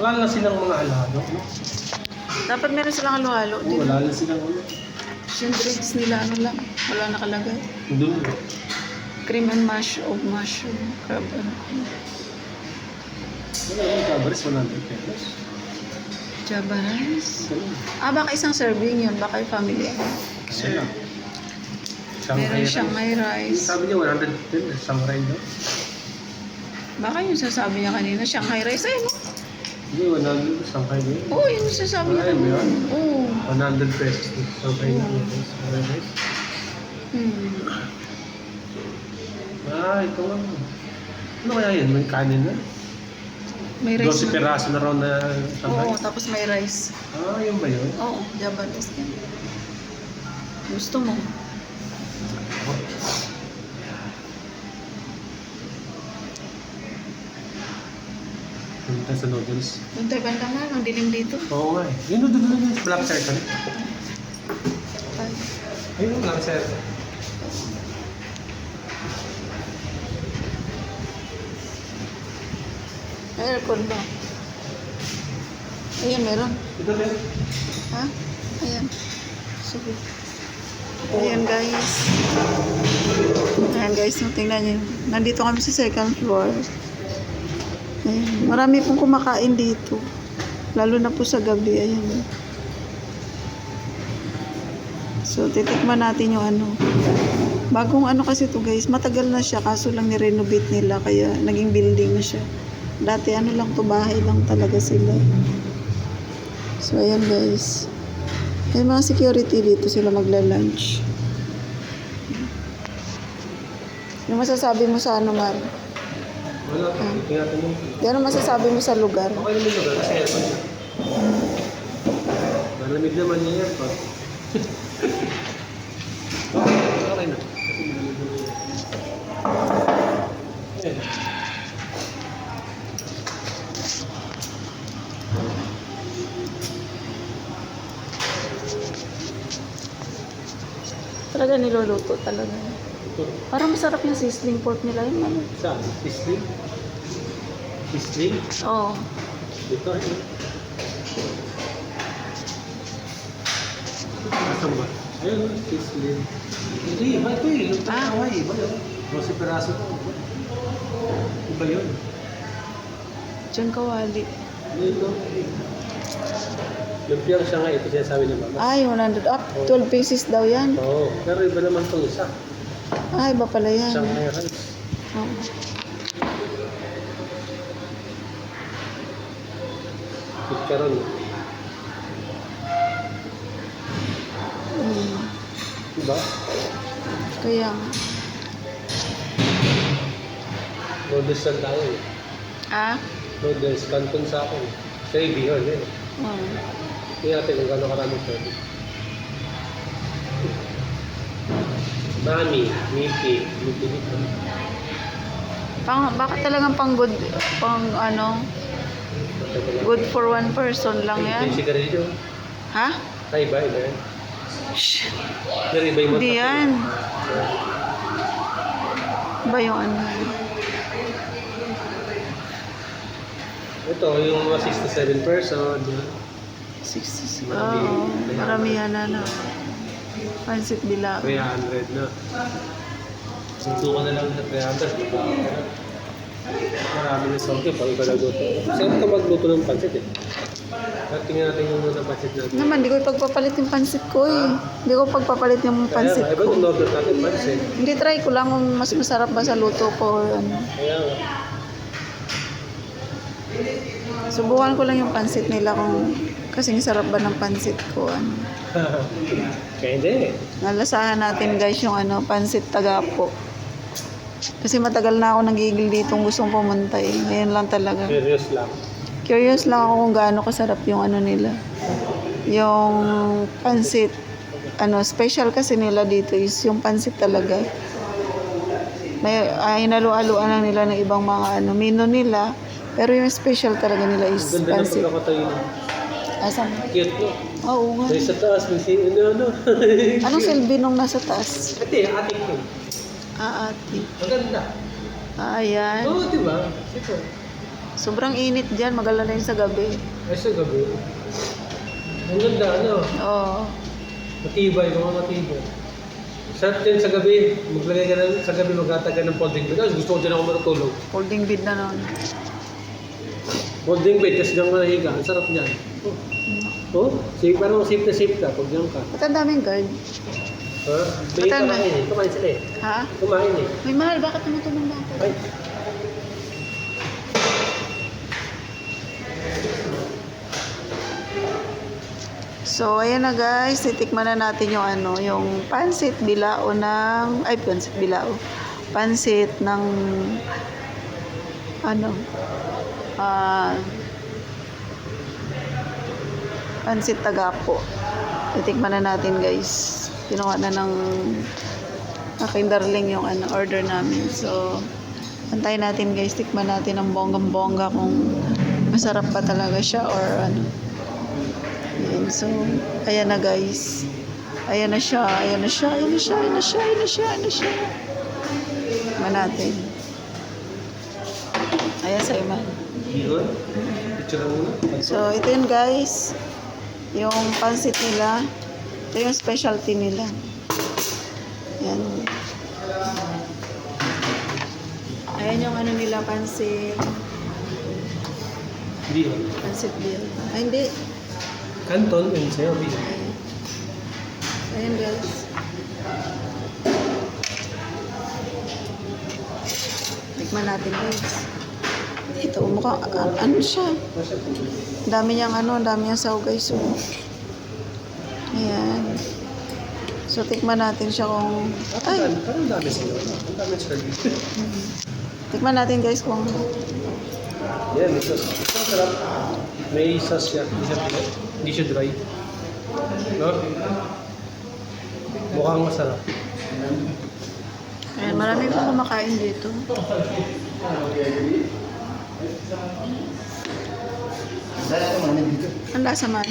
Wala lang silang mga alado. no? Dapat meron silang halo-halo. Oh, Di ba? wala lang silang ano. Yung drinks nila, ano lang. Wala nakalagay. Doon. Cream and mash of mushroom. Crab, ano. Wala lang kabaris, 100 pesos. Java rice. Ganun. Ah, baka isang serving yun. Baka yung family. Sir. Meron Shanghai rice. Sabi niya 110, Shanghai daw. Baka yung sasabi niya kanina, Shanghai rice. Ay, no? Hindi, 100 Shanghai daw. Oo, yung sasabi niya kanina. meron? Oo. 100 pesos. Shanghai daw. Shanghai rice. Hmm. Ah, ito nga. Ano kaya yun? May kanin na? May rice 12 peraso na raw na Shanghai. Oo, tapos may rice. Ah, yun ba yun? Oo, rice din. Gusto mo? Punta sa noodles. Doon tayo banda nga, ang dilim dito. Oo nga eh. Yun doon doon doon. Black circle. Ay. Ayun, black circle. Aircon ba? Ayan, meron. Ito din. Ha? Ayan. Sige. Ayan guys. Ayan guys, tingnan nyo. Nandito kami sa second floor. Ayan. Marami pong kumakain dito. Lalo na po sa gabi. Ayan. So, titikman natin yung ano. Bagong ano kasi to guys. Matagal na siya. Kaso lang ni-renovate nila. Kaya naging building na siya. Dati ano lang to bahay lang talaga sila. So, ayan guys. May mga security dito sila magla-lunch. Ano masasabi mo sa ano, Mar? Wala pa. Natin yung... Ano masasabi mo sa lugar? Okay naman yung kasi aircon siya. Malamig naman yung aircon. okay, okay na. Kasi malamig naman yung aircon. Ayan. Talaga niluluto talaga. Ito. Parang masarap yung sizzling pork nila yun. Ano? Saan? Fisling? Fisling? Oo. Dito. Ito. Asan ba? Ayun, fisling. Hindi, iba ito eh. Yung Ah. taway, iba yun. Rosy peraso. Iba yun. Diyan kawali. Dito. Yung piyang siya nga, ito sinasabi ni mama. Ay, 100 up. 12 pieces daw yan. Oo, pero iba naman itong isa. Ay, iba pala yan. Shanghai rice. Oo. Chicharon. Hmm. Diba? Kaya nga. Noodles lang tayo eh. Ah? Noodles, canton sa akin. Gravy yun eh. Oo. Tingnan natin kung gano'ng karami pwede. Mami, Mickey dito. Pang, baka talagang pang good, pang ano, good for one person lang yan. sigarilyo. Ha? Ay, iba, iba yan. Shh. Iba yung Hindi yan. Ba yung ano? Ito, yung mga 67 person. 60. Marami. Oo. Maramihan na na. Pansit bila. 300 na. Sunto ko na lang sa 300. Marami na sa akin pag ikaw nagluto. Saan ka magluto ng pansit eh? At tingnan natin yung muna pansit natin. Naman, di ko ipagpapalit yung pansit ko eh. Di ko pagpapalit yung pansit Kaya iba ko. yung order natin pansit. Hindi, try ko lang kung mas masarap ba sa luto ko ano. Kaya nga. Subukan ko lang yung pansit nila kung kasing sarap ba ng pansit ko. Ano. Kaya hindi. Nalasahan natin guys yung ano, pansit tagapo. Kasi matagal na ako nagigil dito kung gustong pumunta eh. Ngayon lang talaga. Serious lang. Curious lang ako kung gaano kasarap yung ano nila. Yung pansit. Ano, special kasi nila dito is yung pansit talaga. May ay nalualuan lang nila ng ibang mga ano, menu nila. Pero yung special talaga nila is Ang ganda ng pansit. pagkakatayo niya. Asan? Cute no? Oo nga. May sa taas, may si... Ano, ano? Anong silbi nung nasa taas? Ate, ating ko. Ah, ate. Maganda. Ah, ayan. Oo, di ba? Ito. Sobrang init dyan, magala na yun sa gabi. Ay, sa gabi. Ang ganda, ano? Oo. Matibay, mga matibay. Sarap din sa gabi. Maglagay ka ng, sa gabi maghatag ka ng folding bed. Kasi gusto ko dyan ako matutulog. Holding bed na nun. Folding bed, kasi dyan ka nahiga. Ang sarap niyan. Oh, oh safe, parang safe na safe ka pag dyan ka. Ba't ang daming guard? Ha? Bigay Matan- kumain eh. Kumain sila eh. Ha? Kumain eh. May mahal, bakit tumutulong ba ako? Ay. So, ayan na guys, titikman na natin yung ano, yung pansit bilao ng, ay pansit bilao, pansit ng, ano, ah, pansit tagapo. Titikman na natin guys. Kinuha na ng aking darling yung ano, order namin. So, antayin natin guys, tikman natin ang bonggang-bongga kung masarap pa talaga siya or ano. Ayan, so, ayan na guys. Ayan na siya, ayan na siya, ayan na siya, ayan na siya, ayan na siya, ayan na siya. Tikman natin. Ayan sa iman. So, ito yun guys. Yung pansit nila. Ito yung specialty nila. Yan. Ayan yung ano nila, pansit. Yun. Pansit beer. Ay, hindi. Canton and sayo. Ayan. Ayan guys. Tikman natin guys. Ito, mukha, ano siya? Dami niyang ano, ang dami niyang saw guys. So. Ayan. So, tikman natin siya kung... Ay! Parang dami sila. Ang dami sila. Tikman natin guys kung... Yan, ito. Ito ang sarap. May sauce siya. Hindi siya, hindi siya dry. No? Mukhang masarap. Ayan, marami pa kumakain dito. Ang lasa man.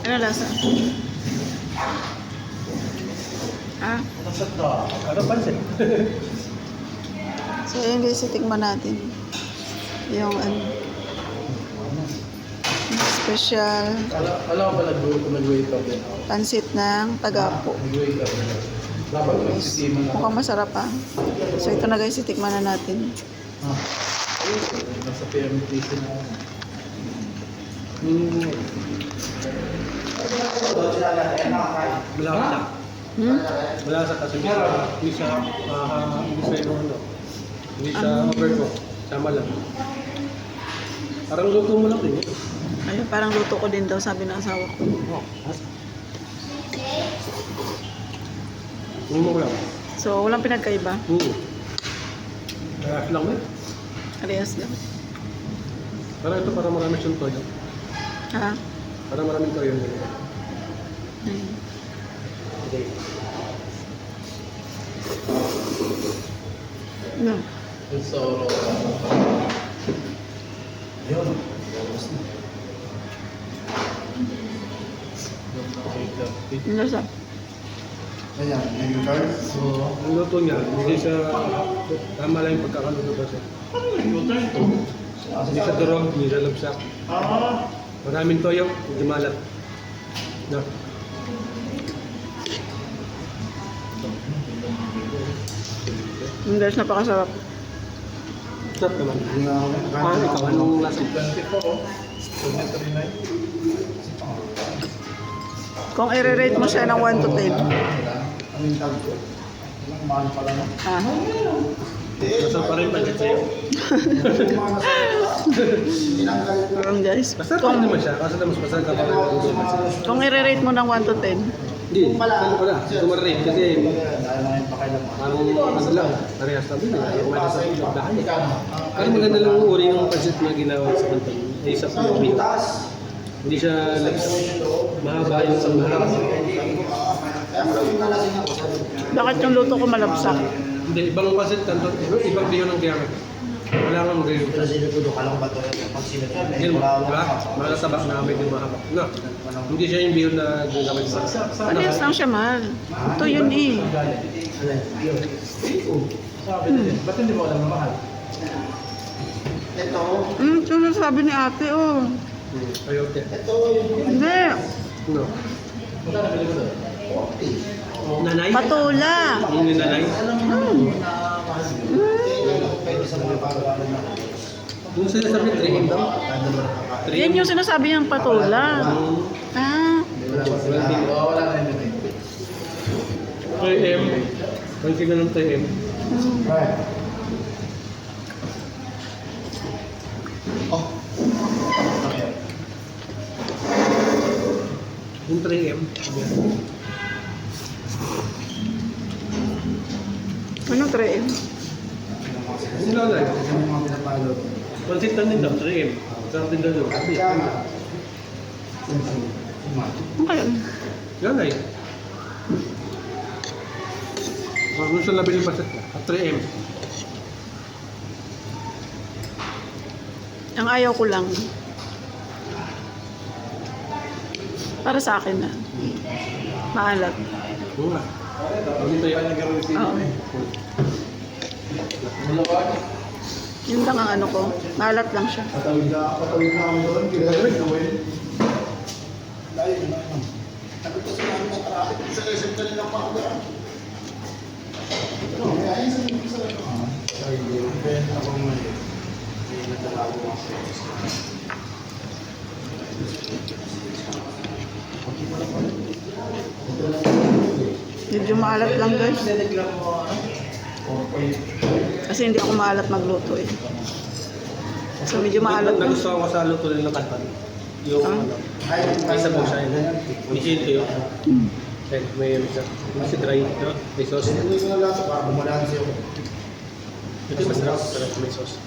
Ano lasa? Ah, Ano pansin? so ayun guys, itikman natin. Yung ano, special Alam ko pala nag-wake up din. pansit ng tagapo. Nag-wake up din. Na. Mukhang masarap pa. So ito na guys, itikman na natin. Nasa PMTC na. Hmm. Malasa. Hmm? Malasa kasi hindi siya, ah, hindi siya yung ano, hindi siya overcook. Tama lang. Parang luto mo lang din. Ayun, parang luto ko din daw, sabi ng asawa ko. Oh, mo ko lang. So, walang pinagkaiba. Hmm. Kaya lang eh. Parehas lang. Parang ito para marami siyang toyo. Ha? Para maraming toyo. Ayun. Okay. No. So, yun. Ang lasa. Ayan, yung card. So, ang luto niya, hindi siya, tama lang yung pagkakaluto kasi. Hindi siya durog, hindi siya labsak. Maraming toyo, hindi malat. No. Ang guys, napakasarap. Sarap naman. Yung Ah, ikaw, anong lasa? Kung i-rate mo siya ng 1 to 10. Yung tag ko. Ilang mahal pala no? Ah. Masarap pa rin pansit sa'yo. Yung. Parang guys. Masarap pa naman siya, kasi mas masarap ka pa kung i-rate mo ng 1 to 10. Hindi, ano pala, tumarate kasi lang yung parang ano lang, parehas lang din. Ayaw mo sa pagdahan eh. Pero maganda lang yung uri ng pansit na ginawa sa kanton. Ay sa. Taas. Hindi siya. Mahaba yung sa mahaba. Kaya maraming nalasing ako. Bakit yung luto ko malabsak? Hindi, ibang pansit kanton, ibang biyo ng gamit. Wala mo rin. Ito sila ko doon, kalang ba ito? Pag ka, may Yun, wala diba? Mga tabak na medyo mahaba. No. Hindi siya yung beer na ginagamit sa Parehas lang siya, mahal. Ito yun eh. Ba't hindi mo alam na mahal? Ito, Hmm, ito na sabi ni ate, oh. Hmm, Ayote. ito yung Hindi. No. Magkano doon? 40. Nanay? Patula. Yung ni nanay? Hmm. Yung sinasabi 3M daw? Kada mo nakaka- 3M? Yan yung sinasabi niyang patula. Ah. Wala pa sila. Oo, wala na yun. 3M. Ang sila ng 3M. Hmm. Oh. Yung 3M. Ano 3M? Yung nanay? Ito yung mga pinapalo. Pansit lang din daw, 3M. Sarap din daw. Ano kaya? Nanay. Kung gusto nabili yung pansit ka, at 3M. Ang ayaw ko lang. Para sa akin na. Maalat. Oo Dito yun. Oo. Yun lang ang ano ko. Maalat lang siya. Patawid na, patawid na kami doon. Kailangan gawin. Dahil na. Ko sa mga traffic sa reserve ka nilang pakadaan. Ano, may ayun sa mga sa ano. Hindi. Ben, ako mo yun. May natalago ako. Medyo maalat lang guys. Telegram mo? Okay. Kasi hindi ako maalat magluto eh. So medyo maalat lang. Nagustuhan ko sa luto rin ng kantan. Yung Ah? ano, Ay, may sabaw siya yun. May chili kayo. Hmm. May may si dry, no? May sauce. Ko na lang para bumalaan siya. Ito masarap, sarap may sauce.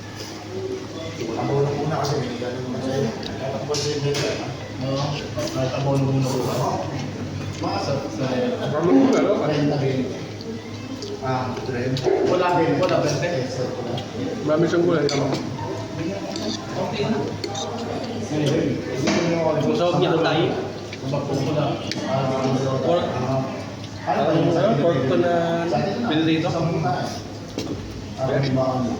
Tabaw na muna kasi may ganun naman sa'yo. Tapos yung beta. Oo. Tabaw na muna ko. Ah, trend. Wala din. Wala ba? Marami siyang gulay. Tama. Kung sahog niya na tayo. Pork. Ano Ang pork ko na. Sa ba ano?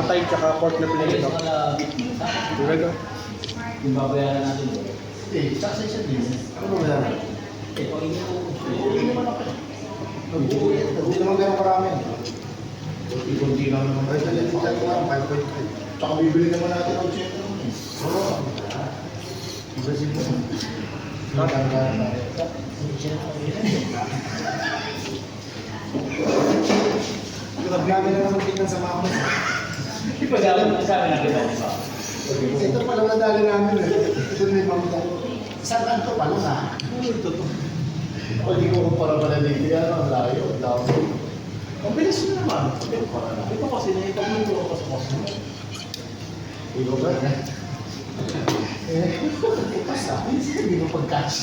Atay tsaka pork na pinilito. Diba Yung babayaran natin. Eh, taxi siya din. Ano ba Hindi naman ako. Hindi naman ganun karami. Kunti-kunti lang naman. Ay, dali dito lang, 5.5. Tsaka bibili naman natin ng check. Oo. Brazil naman. Magkakaroon tayo. Grabe na naman tingnan sa mama. Ipagawa mo sa akin natin ba? Ito pala nadali namin eh. Ito na yung mamta. Isang kanto pala na. Ito to. Pag hindi ko para pala dito yan, ang layo, ang layo. Ang bilis mo naman. Ito para na. Ito kasi naipag-mundo ako sa mo. Ikaw ba? Eh, ipas na. Hindi mo pag-catch.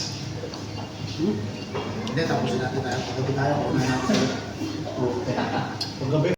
Hindi, tapusin natin tayo. Pagkabi tayo, kung na natin. Paggabi.